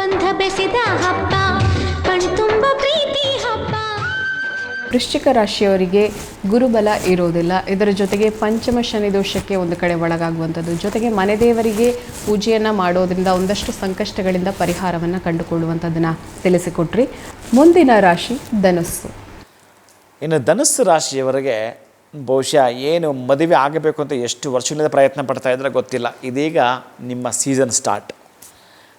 ಬಂಧ ಬೆಸೆದ ಹಬ್ಬ ಕಣ್ತುಂಬ ಪ್ರೀತಿ ಹಬ್ಬ. ವೃಶ್ಚಿಕ ರಾಶಿಯವರಿಗೆ ಗುರುಬಲ ಇರೋದಿಲ್ಲ ಇದರ ಜೊತೆಗೆ ಪಂಚಮ ಶನಿ ದೋಷಕ್ಕೆ ಒಂದು ಕಡೆ ಒಳಗಾಗುವಂಥದ್ದು. ಜೊತೆಗೆ ಮನೆ ದೇವರಿಗೆ ಪೂಜೆಯನ್ನು ಮಾಡೋದರಿಂದ ಒಂದಷ್ಟು ಸಂಕಷ್ಟಗಳಿಂದ ಪರಿಹಾರವನ್ನು ಕಂಡುಕೊಳ್ಳುವಂಥದ್ದನ್ನು ತಿಳಿಸಿಕೊಟ್ರಿ. ಮುಂದಿನ ರಾಶಿ ಧನಸ್ಸು. ಇನ್ನು ಧನಸ್ಸು ರಾಶಿಯವರಿಗೆ ಬಹುಶಃ ಏನು ಮದುವೆ ಆಗಬೇಕು ಅಂತ ಎಷ್ಟು ವರ್ಷಗಳಿಂದ ಪ್ರಯತ್ನ ಪಡ್ತಾ ಇದ್ರೆ ಗೊತ್ತಿಲ್ಲ. ಇದೀಗ ನಿಮ್ಮ ಸೀಸನ್ ಸ್ಟಾರ್ಟ್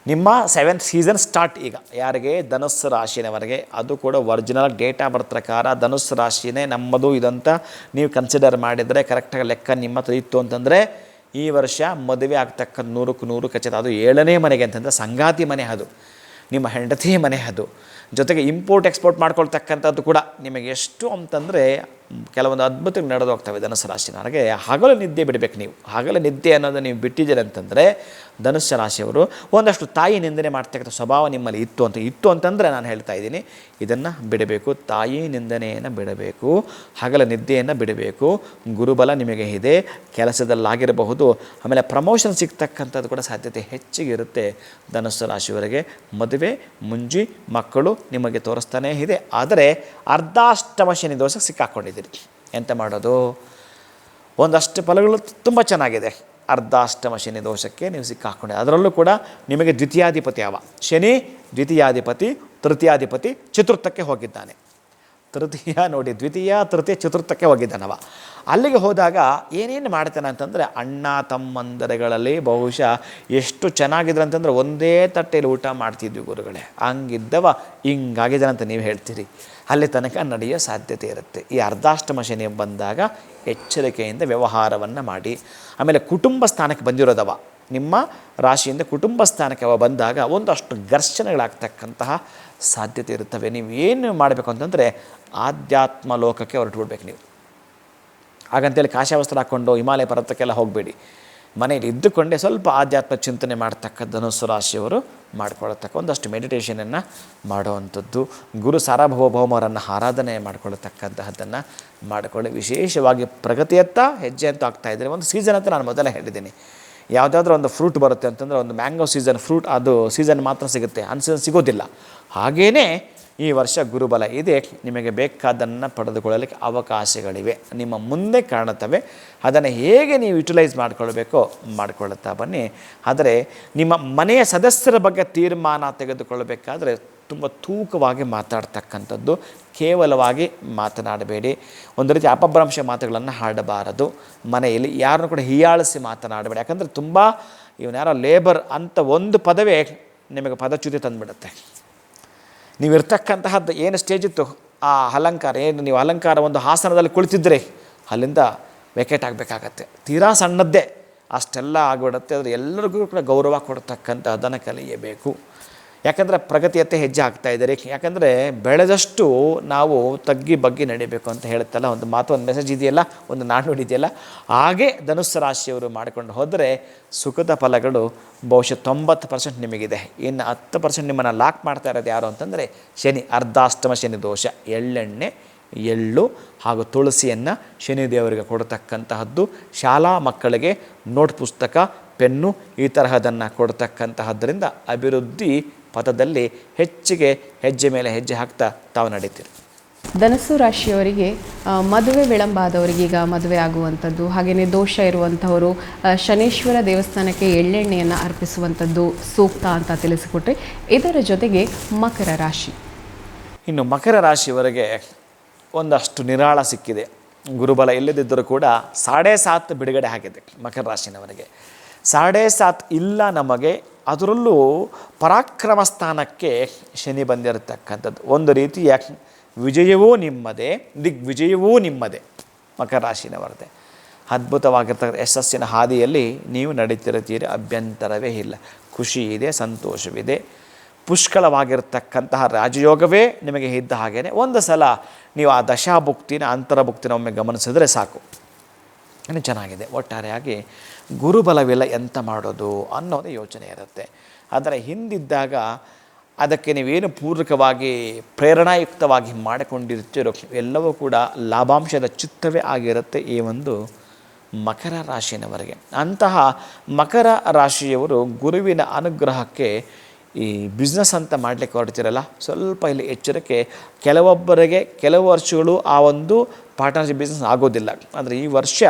ನಿಮ್ಮ ಸೆವೆಂತ್ ಸೀಸನ್ ಸ್ಟಾರ್ಟ್ ಈಗ. ಯಾರಿಗೆ? ಧನುಸ್ಸು ರಾಶಿನವರೆಗೆ. ಅದು ಕೂಡ ಒರಿಜಿನಲ್ ಡೇಟಾ ಪ್ರಕಾರ ಧನುಸ್ಸು ರಾಶಿನೇ ನಮ್ಮದು ಇದಂತ ನೀವು ಕನ್ಸಿಡರ್ ಮಾಡಿದರೆ ಕರೆಕ್ಟಾಗಿ ಲೆಕ್ಕ ನಿಮ್ಮ ಹತ್ರ ಇತ್ತು ಅಂತಂದರೆ ಈ ವರ್ಷ ಮದುವೆ ಆಗ್ತಕ್ಕಂಥ ನೂರಕ್ಕೆ ನೂರು ಖಚಿತ. ಅದು ಏಳನೇ ಮನೆಗೆ ಅಂತಂದರೆ ಸಂಗಾತಿ ಮನೆ ಅದು. ನಿಮ್ಮ ಹೆಂಡತಿ ಮನೆ ಅದು. ಜೊತೆಗೆ ಇಂಪೋರ್ಟ್ ಎಕ್ಸ್ಪೋರ್ಟ್ ಮಾಡ್ಕೊಳ್ತಕ್ಕಂಥದ್ದು ಕೂಡ ನಿಮಗೆ ಎಷ್ಟು ಅಂತಂದರೆ ಕೆಲವೊಂದು ಅದ್ಭುತ ನಡೆದು ಹೋಗ್ತವೆ ರಾಶಿ ನನಗೆ ಹಗಲು ನಿದ್ದೆ ಬಿಡಬೇಕು ನೀವು. ಹಗಲು ನಿದ್ದೆ ಅನ್ನೋದು ನೀವು ಬಿಟ್ಟಿದ್ದೀರಿ ಅಂತಂದರೆ ಧನುಸ್ಸು ರಾಶಿಯವರು ಒಂದಷ್ಟು ತಾಯಿ ನಿಂದನೆ ಮಾಡ್ತಕ್ಕಂಥ ಸ್ವಭಾವ ನಿಮ್ಮಲ್ಲಿ ಇತ್ತು ಅಂತ, ಇತ್ತು ಅಂತಂದರೆ ನಾನು ಹೇಳ್ತಾ ಇದ್ದೀನಿ, ಇದನ್ನು ಬಿಡಬೇಕು. ತಾಯಿ ನಿಂದನೆಯನ್ನು ಬಿಡಬೇಕು. ಹಗಲ ನಿದ್ದೆಯನ್ನು ಬಿಡಬೇಕು. ಗುರುಬಲ ನಿಮಗೆ ಇದೆ. ಕೆಲಸದಲ್ಲಾಗಿರಬಹುದು. ಆಮೇಲೆ ಪ್ರಮೋಷನ್ ಸಿಗ್ತಕ್ಕಂಥದ್ದು ಕೂಡ ಸಾಧ್ಯತೆ ಹೆಚ್ಚಿಗೆ ಇರುತ್ತೆ ಧನುಸ್ಸು ರಾಶಿಯವರಿಗೆ. ಮದುವೆ, ಮುಂಜಿ, ಮಕ್ಕಳು ನಿಮಗೆ ತೋರಿಸ್ತಾನೇ ಇದೆ. ಆದರೆ ಅರ್ಧಾಷ್ಟಮ ಶನಿ ದೋಷ ಸಿಕ್ಕಾಕೊಂಡಿದ್ದೀರಿ ಎಂತ ಮಾಡೋದು? ಒಂದಷ್ಟು ಫಲಗಳು ತುಂಬ ಚೆನ್ನಾಗಿದೆ. ಅರ್ಧಾಷ್ಟಮ ಶನಿ ದೋಷಕ್ಕೆ ನೀವು ಸಿಕ್ಕಾಕೊಂಡೆ ಅದರಲ್ಲೂ ಕೂಡ ನಿಮಗೆ ದ್ವಿತೀಯಾಧಿಪತಿ ಅವ. ಶನಿ, ದ್ವಿತೀಯಾಧಿಪತಿ, ತೃತೀಯಾಧಿಪತಿ, ಚತುರ್ಥಕ್ಕೆ ಹೋಗಿದ್ದಾನೆ. ತೃತೀಯ ನೋಡಿ, ದ್ವಿತೀಯ, ತೃತೀಯ, ಚತುರ್ಥಕ್ಕೆ ಹೋಗಿದ್ದಾನವ ಅಲ್ಲಿಗೆ ಹೋದಾಗ ಏನೇನು ಮಾಡ್ತಾನೆ ಅಂತಂದರೆ ಅಣ್ಣ ತಮ್ಮಂದರಗಳಲ್ಲಿ ಬಹುಶಃ ಎಷ್ಟು ಚೆನ್ನಾಗಿದ್ರು ಅಂತಂದರೆ ಒಂದೇ ತಟ್ಟೆಯಲ್ಲಿ ಊಟ ಮಾಡ್ತಿದ್ವಿ ಗುರುಗಳೇ. ಹಂಗಿದ್ದವ ಹಿಂಗಾಗಿದ್ದಾನಂತ ನೀವು ಹೇಳ್ತೀರಿ. ಅಲ್ಲಿ ತನಕ ನಡೆಯೋ ಸಾಧ್ಯತೆ ಇರುತ್ತೆ. ಈ ಅರ್ಧಾಷ್ಟಮ ಶನಿ ಬಂದಾಗ ಎಚ್ಚರಿಕೆಯಿಂದ ವ್ಯವಹಾರವನ್ನು ಮಾಡಿ. ಆಮೇಲೆ ಕುಟುಂಬ ಸ್ಥಾನಕ್ಕೆ ಬಂದಿರೋದವ. ನಿಮ್ಮ ರಾಶಿಯಿಂದ ಕುಟುಂಬ ಸ್ಥಾನಕ್ಕೆ ಅವ ಬಂದಾಗ ಒಂದಷ್ಟು ಘರ್ಷಣೆಗಳಾಗ್ತಕ್ಕಂತಹ ಸಾಧ್ಯತೆ ಇರುತ್ತವೆ. ನೀವು ಏನು ಮಾಡಬೇಕು ಅಂತಂದರೆ ಆಧ್ಯಾತ್ಮ ಲೋಕಕ್ಕೆ ಹೊರಟು ಬಿಡ್ಬೇಕು ನೀವು. ಹಾಗಂತೇಳಿ ಕಾಶಾವಸ್ತ್ರ ಹಾಕ್ಕೊಂಡು ಹಿಮಾಲಯ ಪರ್ವತಕ್ಕೆಲ್ಲ ಹೋಗಬೇಡಿ. ಮನೆಯಲ್ಲಿ ಇದ್ದುಕೊಂಡೇ ಸ್ವಲ್ಪ ಆಧ್ಯಾತ್ಮ ಚಿಂತನೆ ಮಾಡ್ತಕ್ಕ ಧನುಸ್ಸು ರಾಶಿಯವರು ಮಾಡ್ಕೊಳ್ಳತಕ್ಕ ಒಂದಷ್ಟು ಮೆಡಿಟೇಷನನ್ನು ಮಾಡುವಂಥದ್ದು. ಗುರು ಸಾರ್ವಭೌಮರನ್ನು ಆರಾಧನೆ ಮಾಡ್ಕೊಳ್ತಕ್ಕಂತಹದ್ದನ್ನು ಮಾಡಿಕೊಳ್ಳಿ. ವಿಶೇಷವಾಗಿ ಪ್ರಗತಿಯತ್ತ ಹೆಜ್ಜೆ ಅಂತ ಆಗ್ತಾ ಇದ್ದಾರೆ ಒಂದು ಸೀಸನ್ ಅಂತ ನಾನು ಮೊದಲೇ ಹೇಳಿದ್ದೀನಿ. ಯಾವುದಾದ್ರೂ ಒಂದು ಫ್ರೂಟ್ ಬರುತ್ತೆ ಅಂತಂದರೆ ಒಂದು ಮ್ಯಾಂಗೋ ಸೀಸನ್ ಫ್ರೂಟ್ ಅದು ಸೀಸನ್ ಮಾತ್ರ ಸಿಗುತ್ತೆ. ಅನ್ಸೀಸನ್ ಸಿಗೋದಿಲ್ಲ. ಹಾಗೇ ಈ ವರ್ಷ ಗುರುಬಲ ಇದೆ. ನಿಮಗೆ ಬೇಕಾದನ್ನು ಪಡೆದುಕೊಳ್ಳಲಿಕ್ಕೆ ಅವಕಾಶಗಳಿವೆ. ನಿಮ್ಮ ಮುಂದೆ ಕಾಣುತ್ತವೆ. ಅದನ್ನು ಹೇಗೆ ನೀವು ಯುಟಿಲೈಸ್ ಮಾಡಿಕೊಳ್ಬೇಕೋ ಮಾಡಿಕೊಳ್ಳುತ್ತಾ ಬನ್ನಿ. ಆದರೆ ನಿಮ್ಮ ಮನೆಯ ಸದಸ್ಯರ ಬಗ್ಗೆ ತೀರ್ಮಾನ ತೆಗೆದುಕೊಳ್ಳಬೇಕಾದ್ರೆ ತುಂಬ ತೂಕವಾಗಿ ಮಾತಾಡ್ತಕ್ಕಂಥದ್ದು. ಕೇವಲವಾಗಿ ಮಾತನಾಡಬೇಡಿ. ಒಂದು ರೀತಿ ಅಪಭ್ರಂಶ ಮಾತುಗಳನ್ನು ಹಾಡಬಾರದು. ಮನೆಯಲ್ಲಿ ಯಾರನ್ನು ಕೂಡ ಹೀಯಾಳಿಸಿ ಮಾತನಾಡಬೇಡಿ. ಯಾಕಂದರೆ ತುಂಬ ಇವನ್ಯಾರೋ ಲೇಬರ್ ಅಂತ ಒಂದು ಪದವೇ ನಿಮಗೆ ಪದಚ್ಯುತಿ ತಂದುಬಿಡುತ್ತೆ. ನೀವು ಇರ್ತಕ್ಕಂತಹದ್ದು ಏನು ಸ್ಟೇಜ್ ಇತ್ತು ಆ ಅಲಂಕಾರ, ಏನು ನೀವು ಅಲಂಕಾರ ಒಂದು ಹಾಸನದಲ್ಲಿ ಕುಳಿತಿದ್ದರೆ ಅಲ್ಲಿಂದ ವೆಕೇಟ್ ಆಗಬೇಕಾಗತ್ತೆ. ತೀರಾ ಸಣ್ಣದ್ದೇ, ಅಷ್ಟೆಲ್ಲ ಆಗಿಬಿಡುತ್ತೆ. ಆದರೆ ಎಲ್ಲರಿಗೂ ಕೂಡ ಗೌರವ ಕೊಡ್ತಕ್ಕಂಥದ್ದನ್ನು ಕಲಿಯಬೇಕು ಯಾಕಂದರೆ ಪ್ರಗತಿಯತ್ತೆ ಹೆಜ್ಜೆ ಆಗ್ತಾ ಇದ್ದಾರೆ. ಯಾಕಂದರೆ ಬೆಳೆದಷ್ಟು ನಾವು ತಗ್ಗಿ ಬಗ್ಗಿ ನಡಿಬೇಕು ಅಂತ ಹೇಳುತ್ತಲ್ಲ ಒಂದು ಮಾತು ಒಂದು ಮೆಸೇಜ್ ಇದೆಯಲ್ಲ, ಒಂದು ನಾಣ್ಣುಡಿ ಇದೆಯಲ್ಲ, ಹಾಗೆ ಧನುಸ್ಸು ರಾಶಿಯವರು ಮಾಡಿಕೊಂಡು ಹೋದರೆ ಸುಖದ ಫಲಗಳು ಬಹುಶಃ ತೊಂಬತ್ತು ಪರ್ಸೆಂಟ್ ನಿಮಗಿದೆ. ಇನ್ನು ಹತ್ತು ಪರ್ಸೆಂಟ್ ನಿಮ್ಮನ್ನು ಲಾಕ್ ಮಾಡ್ತಾ ಇರೋದು ಯಾರು ಅಂತಂದರೆ ಶನಿ, ಅರ್ಧಾಷ್ಟಮ ಶನಿ ದೋಷ, ಎಳ್ಳೆಣ್ಣೆ, ಎಳ್ಳು ಹಾಗೂ ತುಳಸಿಯನ್ನು ಶನಿದೇವರಿಗೆ ಕೊಡತಕ್ಕಂತಹದ್ದು, ಶಾಲಾ ಮಕ್ಕಳಿಗೆ ನೋಟ್ ಪುಸ್ತಕ, ಪೆನ್ನು ಈ ತರಹದನ್ನು ಕೊಡ್ತಕ್ಕಂತಹದ್ದರಿಂದ ಅಭಿವೃದ್ಧಿ ಪಥದಲ್ಲಿ ಹೆಚ್ಚಿಗೆ ಹೆಜ್ಜೆ ಮೇಲೆ ಹೆಜ್ಜೆ ಹಾಕ್ತಾ ತಾವು ನಡೀತೀರಿ ಧನಸ್ಸು ರಾಶಿಯವರಿಗೆ ಮದುವೆ ವಿಳಂಬ ಆದವರಿಗೆ ಈಗ ಮದುವೆ ಆಗುವಂಥದ್ದು ಹಾಗೆಯೇ ದೋಷ ಇರುವಂಥವರು ಶನೇಶ್ವರ ದೇವಸ್ಥಾನಕ್ಕೆ ಎಳ್ಳೆಣ್ಣೆಯನ್ನು ಅರ್ಪಿಸುವಂಥದ್ದು ಸೂಕ್ತ ಅಂತ ತಿಳಿಸಿಕೊಟ್ರೆ. ಇದರ ಜೊತೆಗೆ ಮಕರ ರಾಶಿ. ಇನ್ನು ಮಕರ ರಾಶಿಯವರಿಗೆ ಒಂದಷ್ಟು ನಿರಾಳ ಸಿಕ್ಕಿದೆ. ಗುರುಬಲ ಇಲ್ಲದಿದ್ದರೂ ಕೂಡ ಸಾಡೆ ಸಾತ್ ಬಿಡುಗಡೆ ಆಗಿದೆ ಮಕರ ರಾಶಿನವರಿಗೆ. ಸಾಡೆ ಸಾತ್ ಇಲ್ಲ ನಮಗೆ ಅದರಲ್ಲೂ ಪರಾಕ್ರಮ ಸ್ಥಾನಕ್ಕೆ ಶನಿ ಬಂದಿರತಕ್ಕಂಥದ್ದು. ಒಂದು ರೀತಿಯ ವಿಜಯವೂ ನಿಮ್ಮದೇ, ದಿಗ್ವಿಜಯವೂ ನಿಮ್ಮದೇ, ಮಕರ ರಾಶಿನವರದೆ. ಅದ್ಭುತವಾಗಿರ್ತಕ್ಕಂಥ ಯಶಸ್ಸಿನ ಹಾದಿಯಲ್ಲಿ ನೀವು ನಡೀತಿರ್ತೀರಿ ಅಭ್ಯಂತರವೇ ಇಲ್ಲ. ಖುಷಿ ಇದೆ, ಸಂತೋಷವಿದೆ. ಪುಷ್ಕಳವಾಗಿರ್ತಕ್ಕಂತಹ ರಾಜಯೋಗವೇ ನಿಮಗೆ ಇದ್ದ ಹಾಗೇನೆ. ಒಂದು ಸಲ ನೀವು ಆ ದಶಾಭುಕ್ತಿನ, ಅಂತರಭುಕ್ತಿನ ಒಮ್ಮೆ ಗಮನಿಸಿದ್ರೆ ಸಾಕು. ಚೆನ್ನಾಗಿದೆ. ಒಟ್ಟಾರೆಯಾಗಿ ಗುರುಬಲವಿಲ್ಲ ಎಂತ ಮಾಡೋದು ಅನ್ನೋದೇ ಯೋಚನೆ ಇರುತ್ತೆ. ಅದರ ಹಿಂದಿದ್ದಾಗ ಅದಕ್ಕೆ ನೀವೇನು ಪೂರಕವಾಗಿ ಪ್ರೇರಣಾಯುಕ್ತವಾಗಿ ಮಾಡಿಕೊಂಡಿರ್ತೀರೋ ಎಲ್ಲವೂ ಕೂಡ ಲಾಭಾಂಶದ ಚಿತ್ತವೇ ಆಗಿರುತ್ತೆ ಈ ಒಂದು ಮಕರ ರಾಶಿಯವರೆಗೆ ಅಂತಹ ಮಕರ ರಾಶಿಯವರು ಗುರುವಿನ ಅನುಗ್ರಹಕ್ಕೆ ಈ ಬಿಸ್ನೆಸ್ ಅಂತ ಮಾಡಲಿಕ್ಕೆ ಹೊರಡ್ತಿರಲ್ಲ, ಸ್ವಲ್ಪ ಇಲ್ಲಿ ಎಚ್ಚರಿಕೆ. ಕೆಲವೊಬ್ಬರಿಗೆ ಕೆಲವು ವರ್ಷಗಳು ಆ ಒಂದು ಪಾರ್ಟ್ನರ್ಶಿಪ್ ಬಿಸ್ನೆಸ್ ಆಗೋದಿಲ್ಲ. ಆದರೆ ಈ ವರ್ಷ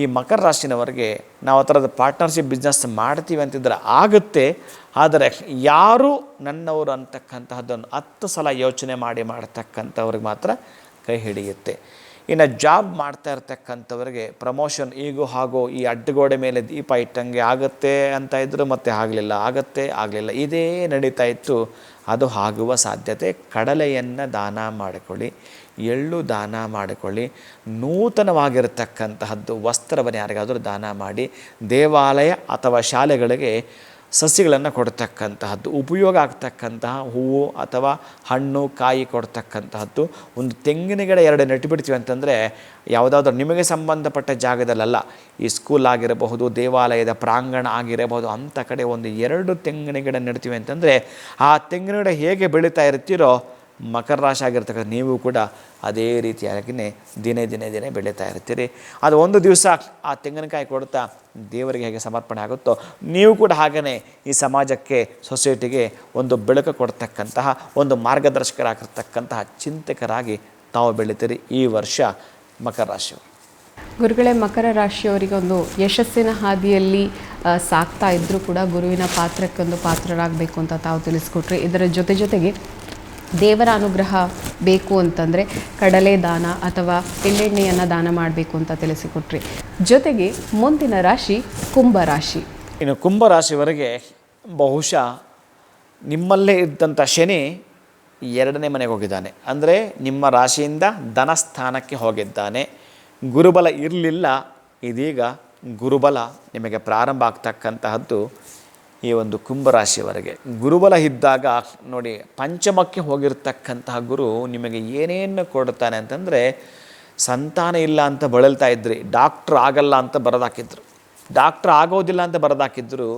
ಈ ಮಕರ ರಾಶಿನವರಿಗೆ ನಾವು ಆ ಥರದ ಪಾರ್ಟ್ನರ್ಶಿಪ್ ಬಿಸ್ನೆಸ್ ಮಾಡ್ತೀವಿ ಅಂತಿದ್ರೆ ಆಗುತ್ತೆ. ಆದರೆ ಯಾರು ನನ್ನವರು ಅಂತಕ್ಕಂತಹದ್ದನ್ನು ಹತ್ತು ಸಲ ಯೋಚನೆ ಮಾಡಿ ಮಾಡ್ತಕ್ಕಂಥವ್ರಿಗೆ ಮಾತ್ರ ಕೈ ಹಿಡಿಯುತ್ತೆ. ಇನ್ನು ಜಾಬ್ ಮಾಡ್ತಾ ಇರ್ತಕ್ಕಂಥವ್ರಿಗೆ ಪ್ರಮೋಷನ್ ಈಗೂ ಹಾಗೂ ಈ ಅಡ್ಡಗೋಡೆ ಮೇಲೆ ದೀಪ ಇಟ್ಟಂಗೆ ಆಗುತ್ತೆ ಅಂತ ಇದ್ದರು ಮತ್ತೆ ಆಗಲಿಲ್ಲ, ಆಗತ್ತೆ, ಆಗಲಿಲ್ಲ. ಇದೇ ನಡೀತಾ ಇತ್ತು. ಅದು ಆಗುವ ಸಾಧ್ಯತೆ. ಕಡಲೆಯನ್ನು ದಾನ ಮಾಡಿಕೊಳ್ಳಿ. ಎಳ್ಳು ದಾನ ಮಾಡಿಕೊಳ್ಳಿ. ನೂತನವಾಗಿರತಕ್ಕಂತಹದ್ದು ವಸ್ತ್ರವನ್ನು ಯಾರಿಗಾದರೂ ದಾನ ಮಾಡಿ, ದೇವಾಲಯ ಅಥವಾ ಶಾಲೆಗಳಿಗೆ ಸಸಿಗಳನ್ನು ಕೊಡ್ತಕ್ಕಂತಹದ್ದು, ಉಪಯೋಗ ಆಗ್ತಕ್ಕಂತಹ ಹೂವು ಅಥವಾ ಹಣ್ಣು, ಕಾಯಿ ಕೊಡ್ತಕ್ಕಂತಹದ್ದು. ಒಂದು ತೆಂಗಿನ ಗಿಡ ಎರಡು ನೆಟ್ಟುಬಿಡ್ತೀವಿ ಅಂತಂದರೆ ಯಾವುದಾದ್ರೂ ನಿಮಗೆ ಸಂಬಂಧಪಟ್ಟ ಜಾಗದಲ್ಲಲ್ಲ ಈ ಸ್ಕೂಲ್ ಆಗಿರಬಹುದು, ದೇವಾಲಯದ ಪ್ರಾಂಗಣ ಆಗಿರಬಹುದು, ಅಂಥ ಕಡೆ ಒಂದು ಎರಡು ತೆಂಗಿನ ಗಿಡ ನೆಡ್ತೀವಿ ಅಂತಂದರೆ ಆ ತೆಂಗಿನ ಗಿಡ ಹೇಗೆ ಬೆಳೀತಾ ಇರ್ತೀರೋ ಮಕರ ರಾಶಿ ಆಗಿರ್ತಕ್ಕಂಥ ನೀವು ಕೂಡ ಅದೇ ರೀತಿಯಾಗಿಯೇ ದಿನೇ ದಿನೇ ದಿನೇ ಬೆಳೀತಾ ಇರ್ತೀರಿ. ಅದು ಒಂದು ದಿವಸ ಆ ತೆಂಗಿನಕಾಯಿ ಕೊಡ್ತಾ ದೇವರಿಗೆ ಹೇಗೆ ಸಮರ್ಪಣೆ ಆಗುತ್ತೋ ನೀವು ಕೂಡ ಹಾಗೆಯೇ ಈ ಸಮಾಜಕ್ಕೆ ಸೊಸೈಟಿಗೆ ಒಂದು ಬೆಳಕು ಕೊಡ್ತಕ್ಕಂತಹ, ಒಂದು ಮಾರ್ಗದರ್ಶಕರಾಗಿರ್ತಕ್ಕಂತಹ ಚಿಂತಕರಾಗಿ ತಾವು ಬೆಳಿತೀರಿ ಈ ವರ್ಷ ಮಕರ ರಾಶಿಯವರು. ಗುರುಗಳೇ, ಮಕರ ರಾಶಿಯವರಿಗೆ ಒಂದು ಯಶಸ್ಸಿನ ಹಾದಿಯಲ್ಲಿ ಸಾಕ್ತಾ ಇದ್ದರೂ ಕೂಡ ಗುರುವಿನ ಪಾತ್ರಕ್ಕೊಂದು ಪಾತ್ರರಾಗಬೇಕು ಅಂತ ತಾವು ತಿಳಿಸ್ಕೊಟ್ರಿ ಇದರ ಜೊತೆ ಜೊತೆಗೆ ದೇವರ ಅನುಗ್ರಹ ಬೇಕು ಅಂತಂದರೆ ಕಡಲೆ ದಾನ ಅಥವಾ ಎಳ್ಳೆಣ್ಣೆಯನ್ನು ದಾನ ಮಾಡಬೇಕು ಅಂತ ತಿಳಿಸಿಕೊಟ್ರಿ. ಜೊತೆಗೆ ಮುಂದಿನ ರಾಶಿ ಕುಂಭ ರಾಶಿ. ಇನ್ನು ಕುಂಭ ರಾಶಿಯವರೆಗೆ ಬಹುಶಃ ನಿಮ್ಮಲ್ಲೇ ಇದ್ದಂಥ ಶನಿ ಎರಡನೇ ಮನೆಗೆ ಹೋಗಿದ್ದಾನೆ. ಅಂದರೆ ನಿಮ್ಮ ರಾಶಿಯಿಂದ ಧನಸ್ಥಾನಕ್ಕೆ ಹೋಗಿದ್ದಾನೆ. ಗುರುಬಲ ಇರಲಿಲ್ಲ, ಇದೀಗ ಗುರುಬಲ ನಿಮಗೆ ಪ್ರಾರಂಭ ಆಗ್ತಕ್ಕಂತಹದ್ದು ಈ ಒಂದು ಕುಂಭರಾಶಿಯವರೆಗೆ. ಗುರುಬಲ ಇದ್ದಾಗ ನೋಡಿ, ಪಂಚಮಕ್ಕೆ ಹೋಗಿರ್ತಕ್ಕಂತಹ ಗುರು ನಿಮಗೆ ಏನೇನು ಕೊಡ್ತಾನೆ ಅಂತಂದರೆ, ಸಂತಾನ ಇಲ್ಲ ಅಂತ ಬಳಲ್ತಾ ಇದ್ರಿ, ಡಾಕ್ಟ್ರ್ ಆಗಲ್ಲ ಅಂತ ಬರೆದಾಕಿದ್ರು. ಡಾಕ್ಟ್ರ್ ಆಗೋದಿಲ್ಲ ಅಂತ ಬರೆದಾಕಿದ್ರು,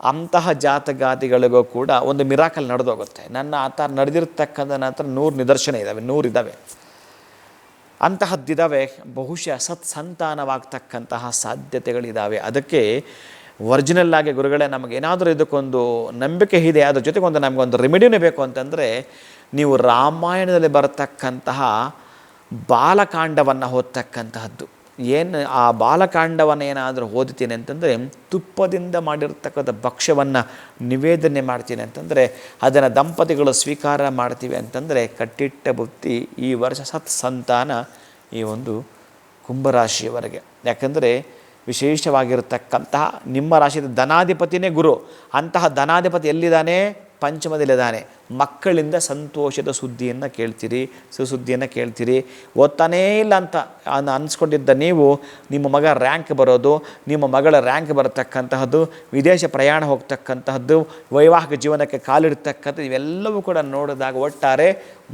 ಅಂತಹ ಜಾತಗಾತಿಗಳಿಗೂ ಕೂಡ ಒಂದು ಮಿರಾಕಲ್ ನಡೆದೋಗುತ್ತೆ. ನನ್ನ ಆತ ನಡೆದಿರ್ತಕ್ಕಂಥ ನಂತರ ನೂರು ನಿದರ್ಶನ ಇದ್ದಾವೆ ನೂರು ಇದ್ದಾವೆ ಅಂತಹದ್ದಿದ್ದಾವೆ ಬಹುಶಃ ಸತ್ ಸಂತಾನವಾಗ್ತಕ್ಕಂತಹ ಸಾಧ್ಯತೆಗಳಿದ್ದಾವೆ ಅದಕ್ಕೆ ಒರಿಜಿನಲ್ ಆಗಿ ಗುರುಗಳೇ ನಮಗೇನಾದರೂ ಇದಕ್ಕೊಂದು ನಂಬಿಕೆ ಇದೆ, ಅದ್ರ ಜೊತೆಗೆ ಒಂದು ನಮಗೊಂದು ರೆಮಿಡಿನೇ ಬೇಕು ಅಂತಂದರೆ, ನೀವು ರಾಮಾಯಣದಲ್ಲಿ ಬರತಕ್ಕಂತಹ ಬಾಲಕಾಂಡವನ್ನು ಓದ್ತಕ್ಕಂತಹದ್ದು. ಏನು ಆ ಬಾಲಕಾಂಡವನ್ನು ಏನಾದರೂ ಓದ್ತೀನಿ ಅಂತಂದರೆ, ತುಪ್ಪದಿಂದ ಮಾಡಿರ್ತಕ್ಕಂಥ ಭಕ್ಷ್ಯವನ್ನು ನಿವೇದನೆ ಮಾಡ್ತೀನಿ ಅಂತಂದರೆ, ಅದನ್ನು ದಂಪತಿಗಳು ಸ್ವೀಕಾರ ಮಾಡ್ತೀವಿ ಅಂತಂದರೆ, ಕಟ್ಟಿಟ್ಟ ಬುತ್ತಿ ಈ ವರ್ಷ ಸತ್ ಸಂತಾನ ಈ ಒಂದು ಕುಂಭರಾಶಿಯವರೆಗೆ. ಯಾಕಂದರೆ ವಿಶೇಷವಾಗಿರತಕ್ಕಂತಹ ನಿಮ್ಮ ರಾಶಿಯ ಧನಾಧಿಪತಿನೇ ಗುರು. ಅಂತಹ ಧನಾಧಿಪತಿ ಎಲ್ಲಿದ್ದಾನೆ? ಪಂಚಮದಲ್ಲಿದ್ದಾನೆ. ಮಕ್ಕಳಿಂದ ಸಂತೋಷದ ಸುದ್ದಿಯನ್ನು ಕೇಳ್ತೀರಿ, ಸುಸುದ್ದಿಯನ್ನು ಕೇಳ್ತೀರಿ. ಓದ್ತಾನೇ ಇಲ್ಲ ಅಂತ ಅನ್, ಅನ್ಸ್ಕೊಂಡಿದ್ದ ನೀವು, ನಿಮ್ಮ ಮಗ ರ್ಯಾಂಕ್ ಬರೋದು, ನಿಮ್ಮ ಮಗಳ ರ್ಯಾಂಕ್ ಬರತಕ್ಕಂತಹದ್ದು, ವಿದೇಶ ಪ್ರಯಾಣ ಹೋಗ್ತಕ್ಕಂತಹದ್ದು, ವೈವಾಹಿಕ ಜೀವನಕ್ಕೆ ಕಾಲಿಡ್ತಕ್ಕಂಥದ್ದು, ಇವೆಲ್ಲವೂ ಕೂಡ ನೋಡಿದಾಗ ಒಟ್ಟಾರೆ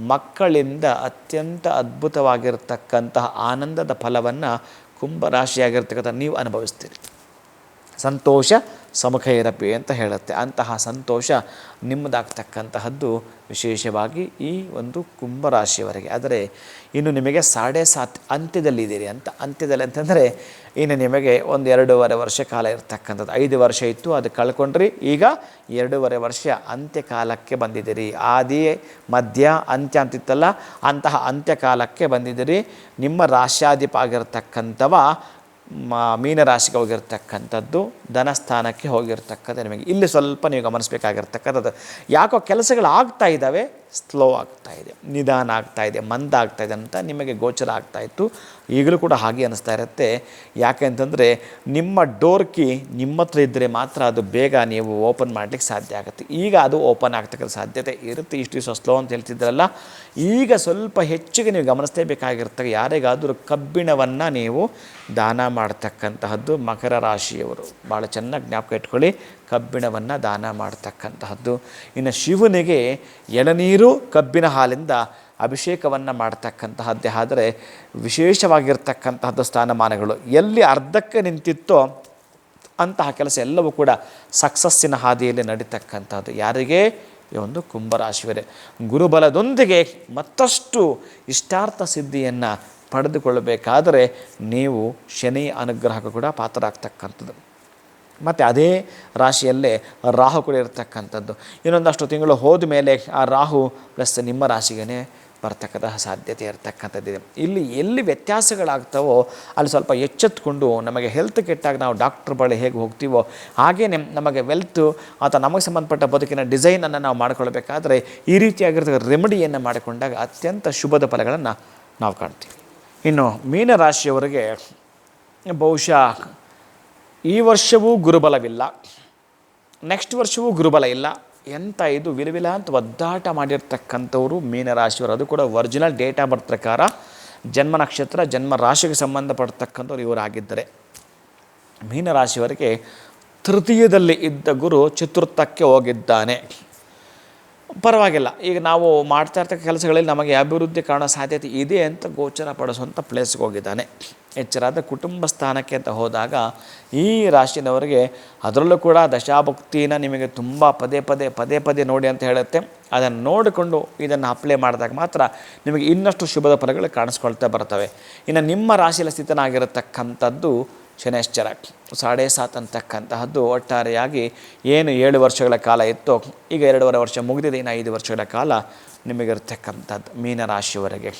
ಮಕ್ಕಳಿಂದ ಅತ್ಯಂತ ಅದ್ಭುತವಾಗಿರ್ತಕ್ಕಂತಹ ಆನಂದದ ಫಲವನ್ನು ಕುಂಭರಾಶಿಯಾಗಿರ್ತಕ್ಕಂಥ ನೀವು ಅನುಭವಿಸ್ತೀರಿ. ಸಂತೋಷ ಸಮುಖ ಇರಪಿ ಅಂತ ಹೇಳುತ್ತೆ. ಅಂತಹ ಸಂತೋಷ ನಿಮ್ಮದಾಗ್ತಕ್ಕಂತಹದ್ದು ವಿಶೇಷವಾಗಿ ಈ ಒಂದು ಕುಂಭರಾಶಿಯವರೆಗೆ. ಆದರೆ ಇನ್ನು ನಿಮಗೆ ಸಾಡೆ ಸಾತ್ ಅಂತ್ಯದಲ್ಲಿದ್ದೀರಿ ಅಂತ. ಅಂತ್ಯದಲ್ಲಿ ಅಂತಂದರೆ ಇನ್ನು ನಿಮಗೆ ಒಂದು ಎರಡೂವರೆ ವರ್ಷ ಕಾಲ ಇರ್ತಕ್ಕಂಥದ್ದು. ಐದು ವರ್ಷ ಇತ್ತು, ಅದು ಕಳ್ಕೊಂಡ್ರಿ. ಈಗ ಎರಡೂವರೆ ವರ್ಷ ಅಂತ್ಯಕಾಲಕ್ಕೆ ಬಂದಿದ್ದೀರಿ. ಆದಿ, ಮಧ್ಯ, ಅಂತ್ಯ ಅಂತಿತ್ತಲ್ಲ, ಅಂತಹ ಅಂತ್ಯಕಾಲಕ್ಕೆ ಬಂದಿದ್ದೀರಿ. ನಿಮ್ಮ ರಾಶ್ಯಾಧಿಪ ಆಗಿರ್ತಕ್ಕಂಥವ ಮೀನರಾಶಿಗೆ ಹೋಗಿರ್ತಕ್ಕಂಥದ್ದು, ಧನಸ್ಥಾನಕ್ಕೆ ಹೋಗಿರ್ತಕ್ಕಂಥ ನಿಮಗೆ. ಇಲ್ಲಿ ಸ್ವಲ್ಪ ನೀವು ಗಮನಿಸಬೇಕಾಗಿರ್ತಕ್ಕಂಥದ್ದು. ಯಾಕೋ ಕೆಲಸಗಳು ಆಗ್ತಾ ಇದ್ದಾವೆ ಸ್ಲೋ ಆಗ್ತಾ ಇದೆ, ನಿಧಾನ ಆಗ್ತಾ ಇದೆ, ಮಂದ ಆಗ್ತಾ ಇದೆ ಅಂತ ನಿಮಗೆ ಗೋಚರ ಆಗ್ತಾ ಇತ್ತು. ಈಗಲೂ ಕೂಡ ಹಾಗೆ ಅನ್ನಿಸ್ತಾ ಇರುತ್ತೆ. ಯಾಕೆ ಅಂತಂದರೆ ನಿಮ್ಮ ಡೋರ್ ಕಿ ನಿಮ್ಮ ಹತ್ರ ಇದ್ದರೆ ಮಾತ್ರ ಅದು ಬೇಗ ನೀವು ಓಪನ್ ಮಾಡಲಿಕ್ಕೆ ಸಾಧ್ಯ ಆಗುತ್ತೆ. ಈಗ ಅದು ಓಪನ್ ಆಗ್ತಕ್ಕಂಥ ಸಾಧ್ಯತೆ ಇರುತ್ತೆ. ಇಷ್ಟು ದಿವಸ ಸ್ಲೋ ಅಂತ ಹೇಳ್ತಿದ್ರಲ್ಲ. ಈಗ ಸ್ವಲ್ಪ ಹೆಚ್ಚಿಗೆ ನೀವು ಗಮನಿಸಲೇಬೇಕಾಗಿರ್ತಕ್ಕ ಯಾರಿಗಾದರೂ ಕಬ್ಬಿಣವನ್ನು ನೀವು ದಾನ ಮಾಡ್ತಕ್ಕಂತಹದ್ದು ಮಕರ ರಾಶಿಯವರು. ಭಾಳ ಚೆನ್ನಾಗಿ ಜ್ಞಾಪಕ ಇಟ್ಕೊಳ್ಳಿ. ಕಬ್ಬಿಣವನ್ನು ದಾನ ಮಾಡ್ತಕ್ಕಂತಹದ್ದು. ಇನ್ನು ಶಿವನಿಗೆ ಎಳನೀರು ಕಬ್ಬಿನ ಹಾಲಿಂದ ಅಭಿಷೇಕವನ್ನು ಮಾಡ್ತಕ್ಕಂತಹದ್ದೇ. ಆದರೆ ವಿಶೇಷವಾಗಿರ್ತಕ್ಕಂತಹದ್ದು ಸ್ಥಾನಮಾನಗಳು. ಎಲ್ಲಿ ಅರ್ಧಕ್ಕೆ ನಿಂತಿತ್ತೋ ಅಂತಹ ಕೆಲಸ ಎಲ್ಲವೂ ಕೂಡ ಸಕ್ಸಸ್ಸಿನ ಹಾದಿಯಲ್ಲಿ ನಡೀತಕ್ಕಂಥದ್ದು ಯಾರಿಗೆ? ಈ ಒಂದು ಕುಂಭರಾಶಿವರೇ ಗುರುಬಲದೊಂದಿಗೆ ಮತ್ತಷ್ಟು ಇಷ್ಟಾರ್ಥ ಸಿದ್ಧಿಯನ್ನು ಪಡೆದುಕೊಳ್ಳಬೇಕಾದರೆ ನೀವು ಶನಿ ಅನುಗ್ರಹಕ್ಕೂ ಕೂಡ ಪಾತ್ರರಾಗ್ತಕ್ಕಂಥದ್ದು. ಮತ್ತು ಅದೇ ರಾಶಿಯಲ್ಲೇ ರಾಹು ಕೂಡ ಇರತಕ್ಕಂಥದ್ದು. ಇನ್ನೊಂದಷ್ಟು ತಿಂಗಳು ಹೋದ ಮೇಲೆ ಆ ರಾಹು ಪ್ಲಸ್ ನಿಮ್ಮ ರಾಶಿಗೇ ಬರ್ತಕ್ಕಂತಹ ಸಾಧ್ಯತೆ ಇರತಕ್ಕಂಥದ್ದಿದೆ. ಇಲ್ಲಿ ಎಲ್ಲಿ ವ್ಯತ್ಯಾಸಗಳಾಗ್ತವೋ ಅಲ್ಲಿ ಸ್ವಲ್ಪ ಎಚ್ಚೆತ್ತುಕೊಂಡು ನಮಗೆ ಹೆಲ್ತ್ ಕೆಟ್ಟಾಗ ನಾವು ಡಾಕ್ಟ್ರ್ ಬಳಿ ಹೇಗೆ ಹೋಗ್ತೀವೋ ಹಾಗೇ ನಮಗೆ ವೆಲ್ತು ಅಥವಾ ನಮಗೆ ಸಂಬಂಧಪಟ್ಟ ಬದುಕಿನ ಡಿಸೈನನ್ನು ನಾವು ಮಾಡಿಕೊಳ್ಬೇಕಾದ್ರೆ ಈ ರೀತಿಯಾಗಿರ್ತಕ್ಕ ರೆಮಿಡಿಯನ್ನು ಮಾಡಿಕೊಂಡಾಗ ಅತ್ಯಂತ ಶುಭದ ಫಲಗಳನ್ನು ನಾವು ಕಾಣ್ತೀವಿ. ಇನ್ನು ಮೀನರಾಶಿಯವರಿಗೆ ಬಹುಶಃ ಈ ವರ್ಷವೂ ಗುರುಬಲವಿಲ್ಲ. ನೆಕ್ಸ್ಟ್ ವರ್ಷವೂ ಗುರುಬಲ ಇಲ್ಲ. ಎಂಥ ಇದು ವಿಲವಿಲ ಅಂತ ಒದ್ದಾಟ ಮಾಡಿರ್ತಕ್ಕಂಥವರು ಮೀನರಾಶಿಯವರು. ಅದು ಕೂಡ ಒರಿಜಿನಲ್ ಡೇಟಾ ಬರ್ತ್ ಪ್ರಕಾರ ಜನ್ಮ ನಕ್ಷತ್ರ, ಜನ್ಮ ರಾಶಿಗೆ ಸಂಬಂಧಪಡ್ತಕ್ಕಂಥವ್ರು ಇವರಾಗಿದ್ದರೆ ಮೀನರಾಶಿಯವರಿಗೆ ತೃತೀಯದಲ್ಲಿ ಇದ್ದ ಗುರು ಚತುರ್ಥಕ್ಕೆ ಹೋಗಿದ್ದಾನೆ. ಪರವಾಗಿಲ್ಲ. ಈಗ ನಾವು ಮಾಡ್ತಾ ಇರ್ತಕ್ಕ ಕೆಲಸಗಳಲ್ಲಿ ನಮಗೆ ಅಭಿವೃದ್ಧಿ ಕಾಣೋ ಸಾಧ್ಯತೆ ಇದೆ ಅಂತ ಗೋಚರ ಪಡಿಸುವಂಥ ಪ್ಲೇಸ್ಗೆ ಹೋಗಿದ್ದಾನೆ. ಎಚ್ಚರಾದ ಕುಟುಂಬ ಸ್ಥಾನಕ್ಕೆ ಅಂತ ಹೋದಾಗ ಈ ರಾಶಿನವರಿಗೆ ಅದರಲ್ಲೂ ಕೂಡ ದಶಾಭಕ್ತಿನ ನಿಮಗೆ ತುಂಬ ಪದೇ ಪದೇ ಪದೇ ಪದೇ ನೋಡಿ ಅಂತ ಹೇಳುತ್ತೆ. ಅದನ್ನು ನೋಡಿಕೊಂಡು ಇದನ್ನು ಅಪ್ಲೈ ಮಾಡಿದಾಗ ಮಾತ್ರ ನಿಮಗೆ ಇನ್ನಷ್ಟು ಶುಭದ ಫಲಗಳು ಕಾಣಿಸ್ಕೊಳ್ತಾ ಬರ್ತವೆ. ಇನ್ನು ನಿಮ್ಮ ರಾಶಿಯಲ್ಲಿ ಸ್ಥಿತನಾಗಿರತಕ್ಕಂಥದ್ದು ಶನೈಶ್ಚರ. ಸಾಡೆ ಸಾತ್ ಅಂತಕ್ಕಂತಹದ್ದು ಒಟ್ಟಾರೆಯಾಗಿ ಏನು ಏಳು ವರ್ಷಗಳ ಕಾಲ ಇತ್ತು, ಈಗ ಎರಡೂವರೆ ವರ್ಷ ಮುಗಿದಿದೆ, ಇನ್ನು ಐದು ವರ್ಷಗಳ ಕಾಲ ನಿಮಗಿರ್ತಕ್ಕಂಥದ್ದು ಮೀನರಾಶಿಯವರೆಗೆ.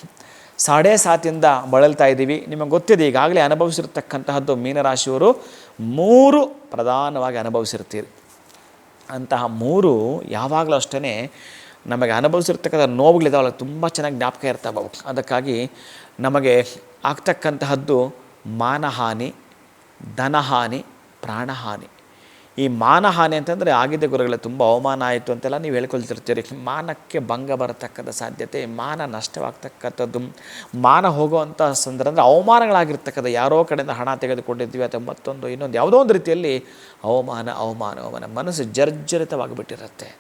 ಸಾಡೆ ಸಾತಿಯಿಂದ ಬಳಲ್ತಾ ಇದ್ದೀವಿ. ನಿಮಗೆ ಗೊತ್ತಿದೆ, ಈಗಾಗಲೇ ಅನುಭವಿಸಿರ್ತಕ್ಕಂತಹದ್ದು ಮೀನರಾಶಿಯವರು ಮೂರು ಪ್ರಧಾನವಾಗಿ ಅನುಭವಿಸಿರ್ತೀರಿ. ಅಂತಹ ಮೂರು ಯಾವಾಗಲೂ ಅಷ್ಟೇ ನಮಗೆ ಅನುಭವಿಸಿರ್ತಕ್ಕಂಥ ನೋವುಗಳಿದಾವಲ್ಲ ತುಂಬ ಚೆನ್ನಾಗಿ ಜ್ಞಾಪಕ ಇರ್ತಾವೆ ಅದಕ್ಕಾಗಿ ನಮಗೆ ಆಗ್ತಕ್ಕಂತಹದ್ದು ಮಾನಹಾನಿ, ಧನಹಾನಿ, ಪ್ರಾಣಹಾನಿ. ಈ ಮಾನಹಾನಿ ಅಂತಂದರೆ ಆಗಿದೆ ಗುರುಗಳೇ ತುಂಬ ಅವಮಾನ ಆಯಿತು ಅಂತೆಲ್ಲ ನೀವು ಹೇಳ್ಕೊಳ್ತಿರ್ತೀರಿ. ಮಾನಕ್ಕೆ ಭಂಗ ಬರತಕ್ಕಂಥ ಸಾಧ್ಯತೆ, ಮಾನ ನಷ್ಟವಾಗ್ತಕ್ಕಂಥದ್ದು, ಮಾನ ಹೋಗುವಂಥ ಸಂದರ್ಭ ಅಂದರೆ ಅವಮಾನಗಳಾಗಿರ್ತಕ್ಕಂಥ ಯಾರೋ ಕಡೆಯಿಂದ ಹಣ ತೆಗೆದುಕೊಂಡಿದ್ವಿ ಅಥವಾ ಮತ್ತೊಂದು ಇನ್ನೊಂದು ಯಾವುದೋ ಒಂದು ರೀತಿಯಲ್ಲಿ ಅವಮಾನ ಅವಮಾನ ಅವಮಾನ. ಮನಸ್ಸು ಜರ್ಜರಿತವಾಗಿಬಿಟ್ಟಿರುತ್ತೆ.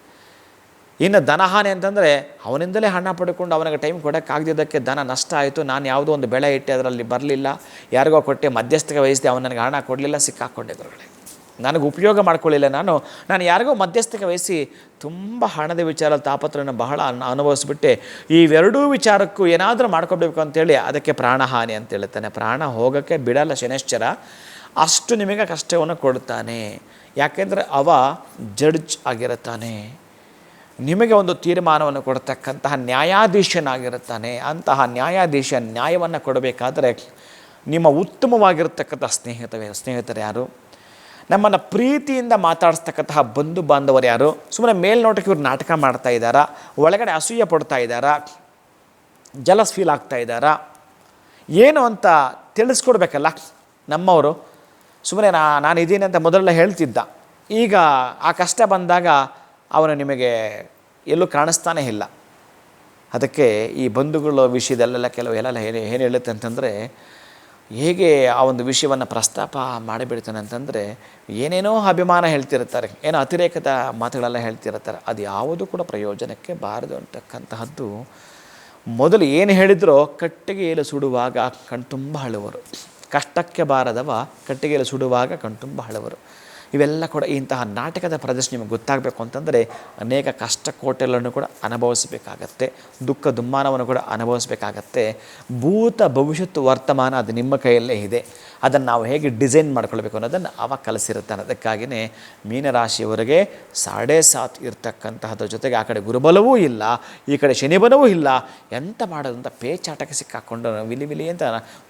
ಇನ್ನು ಧನಹಾನಿ ಅಂತಂದರೆ ಅವನಿಂದಲೇ ಹಣ ಪಡ್ಕೊಂಡು ಅವನಿಗೆ ಟೈಮ್ ಕೊಡೋಕ್ಕಾಗದಿದ್ದಕ್ಕೆ ದನ ನಷ್ಟ ಆಯಿತು. ನಾನು ಯಾವುದೋ ಒಂದು ಬೆಳೆ ಇಟ್ಟೆ ಅದರಲ್ಲಿ ಬರಲಿಲ್ಲ. ಯಾರಿಗೋ ಕೊಟ್ಟೆ ಮಧ್ಯಸ್ಥಿಕೆ ವಹಿಸಿದೆ ಅವನು ನನಗೆ ಹಣ ಕೊಡಲಿಲ್ಲ. ಸಿಕ್ಕಾಕೊಂಡೆ ಗುರುಗಳೇ. ನನಗೆ ಉಪಯೋಗ ಮಾಡ್ಕೊಳ್ಳಿಲ್ಲ ನಾನು. ನಾನು ಯಾರಿಗೋ ಮಧ್ಯಸ್ಥಿಕೆ ವಹಿಸಿ ತುಂಬ ಹಣದ ವಿಚಾರ ತಾಪತ್ರನ ಬಹಳ ಅನ್- ಅನುಭವಿಸ್ಬಿಟ್ಟೆ. ಇವೆರಡೂ ವಿಚಾರಕ್ಕೂ ಏನಾದರೂ ಮಾಡ್ಕೊಬೇಕು ಅಂತೇಳಿ ಅದಕ್ಕೆ ಪ್ರಾಣಹಾನಿ ಅಂತ ಹೇಳ್ತಾನೆ ಪ್ರಾಣ ಹೋಗೋಕ್ಕೆ ಬಿಡಲ್ಲ ಶನೇಶ್ಚರ. ಅಷ್ಟು ನಿಮಗೆ ಕಷ್ಟವನ್ನು ಕೊಡ್ತಾನೆ ಯಾಕೆಂದರೆ ಅವ ಜಡ್ಜ್ ಆಗಿರುತ್ತಾನೆ. ನಿಮಗೆ ಒಂದು ತೀರ್ಮಾನವನ್ನು ಕೊಡ್ತಕ್ಕಂತಹ ನ್ಯಾಯಾಧೀಶನಾಗಿರುತ್ತಾನೆ. ಅಂತಹ ನ್ಯಾಯಾಧೀಶ ನ್ಯಾಯವನ್ನು ಕೊಡಬೇಕಾದರೆ ನಿಮ್ಮ ಉತ್ತಮವಾಗಿರತಕ್ಕಂಥ ಸ್ನೇಹಿತವೇ, ಸ್ನೇಹಿತರು ಯಾರು? ನಮ್ಮನ್ನು ಪ್ರೀತಿಯಿಂದ ಮಾತಾಡಿಸ್ತಕ್ಕಂತಹ ಬಂಧು ಬಾಂಧವರು ಯಾರು? ಸುಮ್ಮನೆ ಮೇಲ್ನೋಟಕ್ಕೆ ಇವರು ನಾಟಕ ಮಾಡ್ತಾ ಇದ್ದಾರಾ? ಒಳಗಡೆ ಅಸೂಯೆ ಪಡ್ತಾ ಇದ್ದಾರಾ? ಜಲಸ್ ಫೀಲ್ ಆಗ್ತಾ ಇದ್ದಾರಾ? ಏನು ಅಂತ ತಿಳಿಸ್ಕೊಡ್ಬೇಕಲ್ಲ? ನಮ್ಮವರು. ಸುಮ್ಮನೆ ನಾ, ನಾನು ಇದ್ದೀನಿ ಅಂತ ಮೊದಲೆಲ್ಲ ಹೇಳ್ತಿದ್ದ. ಈಗ ಆ ಕಷ್ಟ ಬಂದಾಗ ಅವನು ನಿಮಗೆ ಎಲ್ಲೂ ಕಾಣಿಸ್ತಾನೇ ಇಲ್ಲ. ಅದಕ್ಕೆ ಈ ಬಂಧುಗಳ ವಿಷಯದಲ್ಲೆಲ್ಲ ಕೆಲವು ಎಲ್ಲೆಲ್ಲ ಏನು ಏನು ಹೇಳುತ್ತೆ ಅಂತಂದರೆ ಹೇಗೆ ಆ ಒಂದು ವಿಷಯವನ್ನು ಪ್ರಸ್ತಾಪ ಮಾಡಿಬಿಡ್ತಾನೆ ಅಂತಂದರೆ, ಏನೇನೋ ಅಭಿಮಾನ ಹೇಳ್ತಿರ್ತಾರೆ ಏನೋ ಅತಿರೇಕದ ಮಾತುಗಳೆಲ್ಲ ಹೇಳ್ತಿರ್ತಾರೆ ಅದು ಯಾವುದೂ ಕೂಡ ಪ್ರಯೋಜನಕ್ಕೆ ಬಾರದು ಅಂತಕ್ಕಂತಹದ್ದು. ಮೊದಲು ಏನು ಹೇಳಿದ್ರೋ ಕಟ್ಟಿಗೆಯಲ್ಲಿ ಸುಡುವಾಗ ಕಣ್ತುಂಬ ಹಳುವರು ಕಷ್ಟಕ್ಕೆ ಬಾರದವ ಕಟ್ಟಿಗೆಯಲ್ಲಿ ಸುಡುವಾಗ ಕಣ್ತುಂಬ ಅಳುವರು. ಇವೆಲ್ಲ ಕೂಡ ಇಂತಹ ನಾಟಕದ ಪ್ರದರ್ಶನ ನಿಮಗೆ ಗೊತ್ತಾಗಬೇಕು ಅಂತಂದರೆ ಅನೇಕ ಕಷ್ಟ ಕೋಟೆಗಳನ್ನು ಕೂಡ ಅನುಭವಿಸಬೇಕಾಗತ್ತೆ, ದುಃಖ ದುಮ್ಮಾನವನ್ನು ಕೂಡ ಅನುಭವಿಸಬೇಕಾಗತ್ತೆ. ಭೂತ ಭವಿಷ್ಯತ್ತು ವರ್ತಮಾನ ಅದು ನಿಮ್ಮ ಕೈಯಲ್ಲೇ ಇದೆ. ಅದನ್ನು ನಾವು ಹೇಗೆ ಡಿಸೈನ್ ಮಾಡ್ಕೊಳ್ಬೇಕು ಅನ್ನೋದನ್ನು ಅವ ಕಲಿಸಿರುತ್ತೆ ಅದಕ್ಕಾಗಿಯೇ ಮೀನರಾಶಿಯವರಿಗೆ ಸಾಡೆ ಸಾತ್ ಇರ್ತಕ್ಕಂತಹದ್ರ ಜೊತೆಗೆ ಆ ಕಡೆ ಗುರುಬಲವೂ ಇಲ್ಲ, ಈ ಕಡೆ ಶನಿಬಲವೂ ಇಲ್ಲ. ಎಂತ ಮಾಡೋದಂತ ಪೇಚಾಟಕ್ಕೆ ಸಿಕ್ಕಾಕೊಂಡು ವಿಲಿ ವಿಲಿ ಅಂತ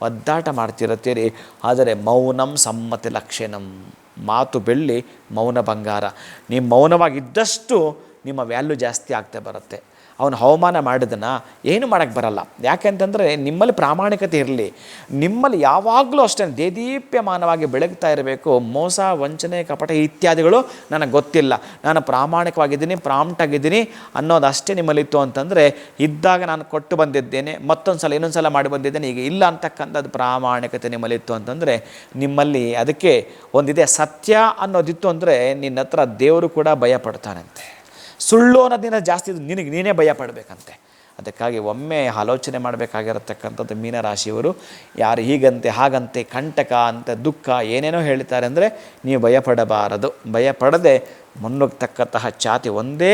ಒದ್ದಾಟ ಮಾಡ್ತಿರುತ್ತೀರಿ. ಆದರೆ ಮೌನಂ ಸಮ್ಮತಿ ಲಕ್ಷಣಂ ಮಾತು ಬೆಳ್ಳಿ ಮೌನ ಬಂಗಾರ. ನೀವು ಮೌನವಾಗಿದ್ದಷ್ಟು ನಿಮ್ಮ ವ್ಯಾಲ್ಯೂ ಜಾಸ್ತಿ ಆಗ್ತಾ ಬರುತ್ತೆ. ಅವನು ಹವಾಮಾನ ಮಾಡಿದನ ಏನು ಮಾಡೋಕ್ಕೆ ಬರಲ್ಲ. ಯಾಕೆಂತಂದರೆ ನಿಮ್ಮಲ್ಲಿ ಪ್ರಾಮಾಣಿಕತೆ ಇರಲಿ. ನಿಮ್ಮಲ್ಲಿ ಯಾವಾಗಲೂ ಅಷ್ಟೇ ದೇದೀಪ್ಯಮಾನವಾಗಿ ಬೆಳಗ್ತಾ ಇರಬೇಕು. ಮೋಸ, ವಂಚನೆ, ಕಪಟ ಇತ್ಯಾದಿಗಳು ನನಗೆ ಗೊತ್ತಿಲ್ಲ. ನಾನು ಪ್ರಾಮಾಣಿಕವಾಗಿದ್ದೀನಿ ಪ್ರಾಮ್ಟಾಗಿದ್ದೀನಿ ಅನ್ನೋದು ಅಷ್ಟೇ ನಿಮ್ಮಲ್ಲಿತ್ತು ಅಂತಂದರೆ ಇದ್ದಾಗ ನಾನು ಕೊಟ್ಟು ಬಂದಿದ್ದೇನೆ ಮತ್ತೊಂದು ಸಲ ಇನ್ನೊಂದು ಸಲ ಮಾಡಿ ಬಂದಿದ್ದೇನೆ, ಈಗ ಇಲ್ಲ ಅಂತಕ್ಕಂಥದ್ದು ಪ್ರಾಮಾಣಿಕತೆ ನಿಮ್ಮಲ್ಲಿತ್ತು ಅಂತಂದರೆ ನಿಮ್ಮಲ್ಲಿ ಅದಕ್ಕೆ ಒಂದಿದೆ ಸತ್ಯ ಅನ್ನೋದಿತ್ತು ಅಂದರೆ ನಿನ್ನ ಹತ್ರ ದೇವರು ಕೂಡ ಭಯ ಪಡ್ತಾನಂತೆ ಸುಳ್ಳು ಅನ್ನೋದಿನ ಜಾಸ್ತಿ ನಿನಗೆ ನೀನೇ ಭಯ ಪಡಬೇಕಂತೆ. ಅದಕ್ಕಾಗಿ ಒಮ್ಮೆ ಆಲೋಚನೆ ಮಾಡಬೇಕಾಗಿರತಕ್ಕಂಥದ್ದು ಮೀನರಾಶಿಯವರು, ಯಾರು ಹೀಗಂತೆ, ಹಾಗಂತೆ, ಕಂಟಕ ಅಂತ ದುಃಖ ಏನೇನೋ ಹೇಳ್ತಾರೆ ಅಂದರೆ ನೀವು ಭಯಪಡಬಾರದು. ಭಯಪಡದೆ ಮುನ್ನುಗ್ತಕ್ಕಂತಹ ಚಾತಿ ಒಂದೇ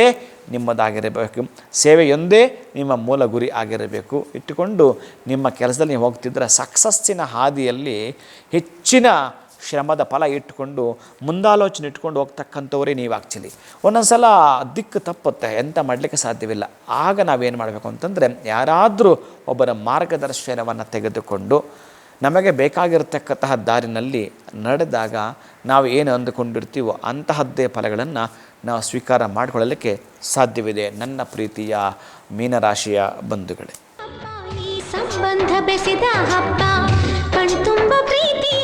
ನಿಮ್ಮದಾಗಿರಬೇಕು. ಸೇವೆಯೊಂದೇ ನಿಮ್ಮ ಮೂಲ ಗುರಿ ಆಗಿರಬೇಕು. ಇಟ್ಟುಕೊಂಡು ನಿಮ್ಮ ಕೆಲಸದಲ್ಲಿ ನೀವು ಹೋಗ್ತಿದ್ರೆ ಸಕ್ಸಸ್ಸಿನ ಹಾದಿಯಲ್ಲಿ ಹೆಚ್ಚಿನ ಶ್ರಮದ ಫಲ ಇಟ್ಟುಕೊಂಡು ಮುಂದಾಲೋಚನೆ ಇಟ್ಕೊಂಡು ಹೋಗ್ತಕ್ಕಂಥವರೇ ನೀವು ಆ್ಯಕ್ಚುಲಿ ಒಂದೊಂದು ಸಲ ದಿಕ್ಕು ತಪ್ಪುತ್ತೆ, ಎಂತ ಮಾಡಲಿಕ್ಕೆ ಸಾಧ್ಯವಿಲ್ಲ. ಆಗ ನಾವೇನು ಮಾಡಬೇಕು ಅಂತಂದರೆ ಯಾರಾದರೂ ಒಬ್ಬರ ಮಾರ್ಗದರ್ಶನವನ್ನು ತೆಗೆದುಕೊಂಡು ನಮಗೆ ಬೇಕಾಗಿರತಕ್ಕಂತಹ ದಾರಿನಲ್ಲಿ ನಡೆದಾಗ ನಾವು ಏನು ಅಂದುಕೊಂಡಿರ್ತೀವೋ ಅಂತಹದ್ದೇ ಫಲಗಳನ್ನು ನಾವು ಸ್ವೀಕಾರ ಮಾಡಿಕೊಳ್ಳಲಿಕ್ಕೆ ಸಾಧ್ಯವಿದೆ ನನ್ನ ಪ್ರೀತಿಯ ಮೀನರಾಶಿಯ ಬಂಧುಗಳೇ. ಸಂಬಂಧ ಬೆಸೆದ ಹಬ್ಬ, ಕಣ್ತುಂಬ ಪ್ರೀತಿ